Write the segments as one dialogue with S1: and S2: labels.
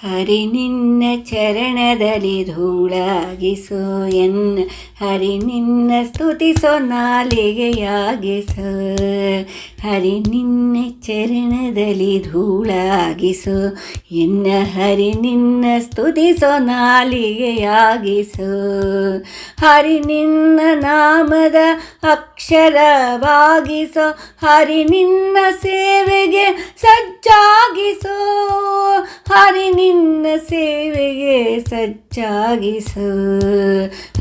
S1: ಹರಿ ನಿನ್ನ ಚರಣದಲ್ಲಿ ಧೂಳಾಗಿಸೋ ಎನ್ನ ಹರಿ ನಿನ್ನ ಸ್ತುತಿಸೋ ನಾಲಿಗೆಯಾಗಿಸೋ. ಹರಿ ನಿನ್ನ ಚರಣದಲ್ಲಿ ಧೂಳಾಗಿಸೋ ಎನ್ನ ಹರಿ ನಿನ್ನ ಸ್ತುತಿಸೋ ನಾಲಿಗೆಯಾಗಿಸೋ. ಹರಿ ನಿನ್ನ ನಾಮದ ಅಕ್ಷರವಾಗಿಸೋ ಹರಿ ನಿನ್ನ ಸೇವೆಗೆ ಸಜ್ಜಾಗಿಸೋ. ಹರಿ ನಿನ್ನ ಸೇವೆಗೆ ಸಜ್ಜಾಗಿಸು.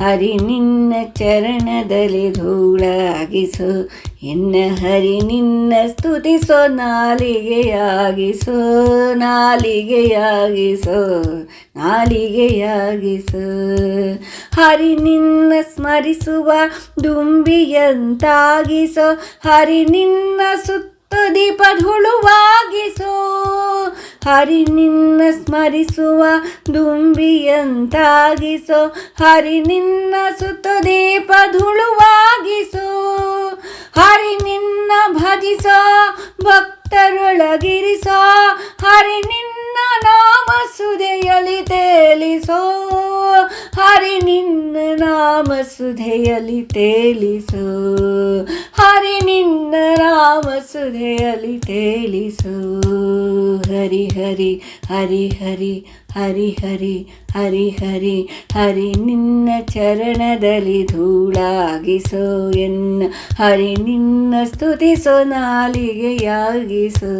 S1: ಹರಿ ನಿನ್ನ ಚರಣದಲ್ಲಿ ಧೂಳಾಗಿಸು. ಎನ್ನ ಹರಿ ನಿನ್ನ ಸ್ತುತಿಸೋ ನಾಲಿಗೆಯಾಗಿಸೋ. ನಾಲಿಗೆಯಾಗಿಸೋ. ನಾಲಿಗೆಯಾಗಿಸೋ. ಹರಿ ನಿನ್ನ ಸ್ಮರಿಸುವ ದುಂಬಿಯಂತಾಗಿಸೋ. ಹರಿ ನಿನ್ನ ಸುತ್ತ ದೀಪ ಧುಳುವಾಗಿಸೋ. ಹರಿ ನಿನ್ನ ಸ್ಮರಿಸುವ ದುಂಬಿಯಂತಾಗಿಸೋ. ಹರಿ ನಿನ್ನ ಸುತ್ತ ದೀಪ ಧುಳುವಾಗಿಸೋ. ಹರಿ ನಿನ್ನ ಭಜಿಸೋ, ಭಕ್ತರೊಳಗಿರಿಸೋ. ಹರಿ ನಿನ್ನ ನಾಮ ಸುದೆಯಲಿ ತೇಲಿಸೋ ಹರಿ ನಿನ್ನ ನಾಮ ಸುಧೆಯಲಿ ತೇಲಿಸು. ಹರಿ ನಿನ್ನ ನಾಮ ಸುಧೆಯಲಿ ತೇಲಿಸು. ಹರಿ ಹರಿ ಹರಿ ಹರಿ ಹರಿ ಹರಿ ಹರಿ ಹರಿ ಹರಿ ನಿನ್ನ ಚರಣದಲ್ಲಿ ಧೂಳಾಗಿಸೋ. ಎನ್ನ ಹರಿ ನಿನ್ನ ಸ್ತುತಿಸೋ, ನಾಲಿಗೆಯಾಗಿಸೋ.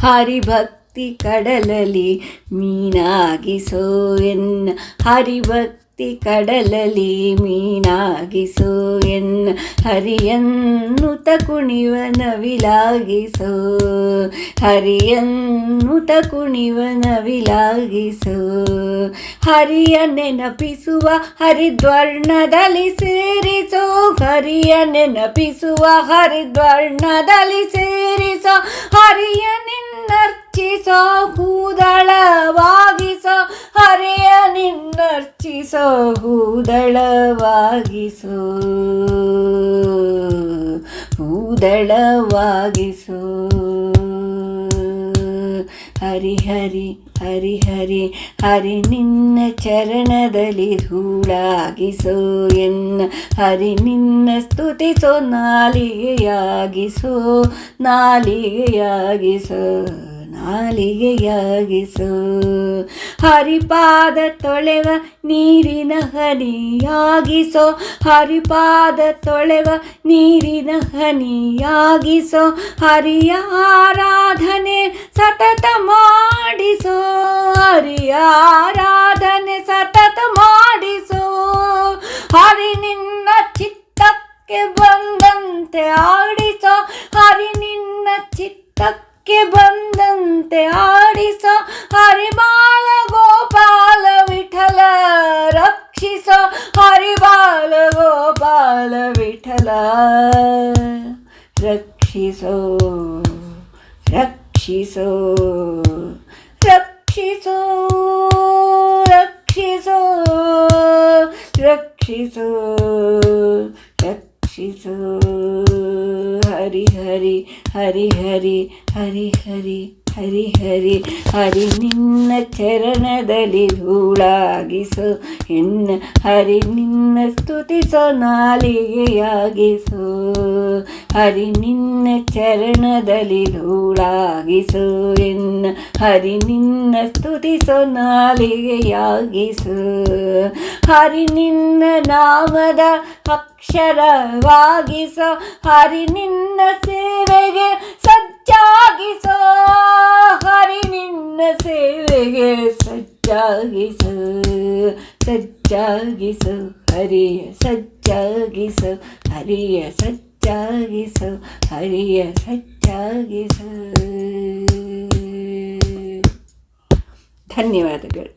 S1: ಹರಿಭಕ್ತಿ ಕಡಲಲಿ ಮೀನಾಗಿಸೋ ಎನ್ನ. ಹರಿಭಕ್ತಿ ಕಡಲಲಿ ಮೀನಾಗಿಸೋ ಎನ್ನ. ಹರಿಯನ್ನುತ ತಕುಣಿವನ ವಿಲಾಗಿಸೋ. ಹರಿಯನ್ನುತ ತಕುಣಿವನ ವಿಲಾಗಿಸೋ. ಹರಿಯ ನೆನಪಿಸುವ ಹರಿದ್ವರ್ಣದಲ್ಲಿ ಸೇರಿಸೋ. ಹರಿಯ ನೆನಪಿಸುವ ಹರಿದ್ವರ್ಣದಲ್ಲಿ ಸೇರಿಸೋ. ಹರಿಯ ನಿನ್ನರ್ಚಿಸೋ ಕೂದಳವಾಗಿಸೋ ಹರಿಯ ನಿನ್ನರ್ಚಿಸೋ ಕೂದಳವಾಗಿಸೋ ಕೂದಳವಾಗಿಸೋ ಹರಿ ಹರಿ ಹರಿ ಹರಿ ಹರಿ ನಿನ್ನ ಚರಣದಲ್ಲಿ ಧೂಳಾಗಿಸೋ, ಎನ್ನ ಹರಿ ನಿನ್ನ ಸ್ತುತಿಸೋ, ನಾಲಿಗೆಯಾಗಿಸೋ ನಾಲಿಗೆಯಾಗಿಸೋ. ನಾಲಿಗೆಯಾಗಿಸೋ ಹರಿಪಾದ ತೊಳೆವ ನೀರಿನ ಹನಿಯಾಗಿಸೋ. ಹರಿಪಾದ ತೊಳೆವ ನೀರಿನ ಹನಿಯಾಗಿಸೋ. ಹರಿಯ ಆರಾಧನೆ ಸತತ ಮಾಡಿಸೋ. ಹರಿಯ ಆರಾಧನೆ ಸತತ ಮಾಡಿಸೋ. ಹರಿ ನಿನ್ನ ಚಿತ್ತಕ್ಕೆ ಬಂದಂತೆ ಆಡಿಸೋ ಬಂದಂತೆ ಆಡಿಸೋ ಹರಿಬಾಲ ಗೋಪಾಲ ವಿಠಲ ರಕ್ಷಿಸೋ ಹರಿಬಾಲ ಗೋಪಾಲ ವಿಠಲ ರಕ್ಷಿಸೋ ರಕ್ಷಿಸೋ ರಕ್ಷಿಸೋ ರಕ್ಷಿಸೋ ರಕ್ಷಿಸೋ ರಕ್ಷಿಸೋ ಹರಿ ಹರಿ ಹರಿ ಹರಿ ಹರಿ ಹರಿ ಹರಿ ಹರಿ ಹರಿ ನಿನ್ನ ಚರಣದಲ್ಲಿ ಧೂಳಾಗಿಸೋ. ಎನ್ನ ಹರಿ ನಿನ್ನ ಸ್ತುತಿಸೋ ನಾಲಿಗೆಯಾಗಿಸೋ ಹರಿ ನಿನ್ನ ಚರಣದಲ್ಲಿ ಧೂಳಾಗಿಸೋ. ಎನ್ನ ಹರಿ ನಿನ್ನ ಸ್ತುತಿಸೋ ನಾಲಿಗೆಯಾಗಿಸೋ ಹರಿ ನಿನ್ನ ನಾಮದ ಅಕ್ಷರವಾಗಿಸೋ. ಹರಿ ನಿನ್ನ ಸೇವೆಗೆ ಸಜ್ಜಾಗಿಸೋ ಹರಿ ನಿನ್ನ ಸೇವೆಗೆ ಸಜ್ಜಾಗಿಸೋ ಸಜ್ಜಾಗಿಸೋ ಹರಿಯ ಸಜ್ಜಾಗಿಸೋ ಹರಿಯ ಸಜ್ಜಾಗಿಸೋ ಹರಿಯ ಸಜ್ಜಾಗಿಸೋ ಧನ್ಯವಾದಗಳು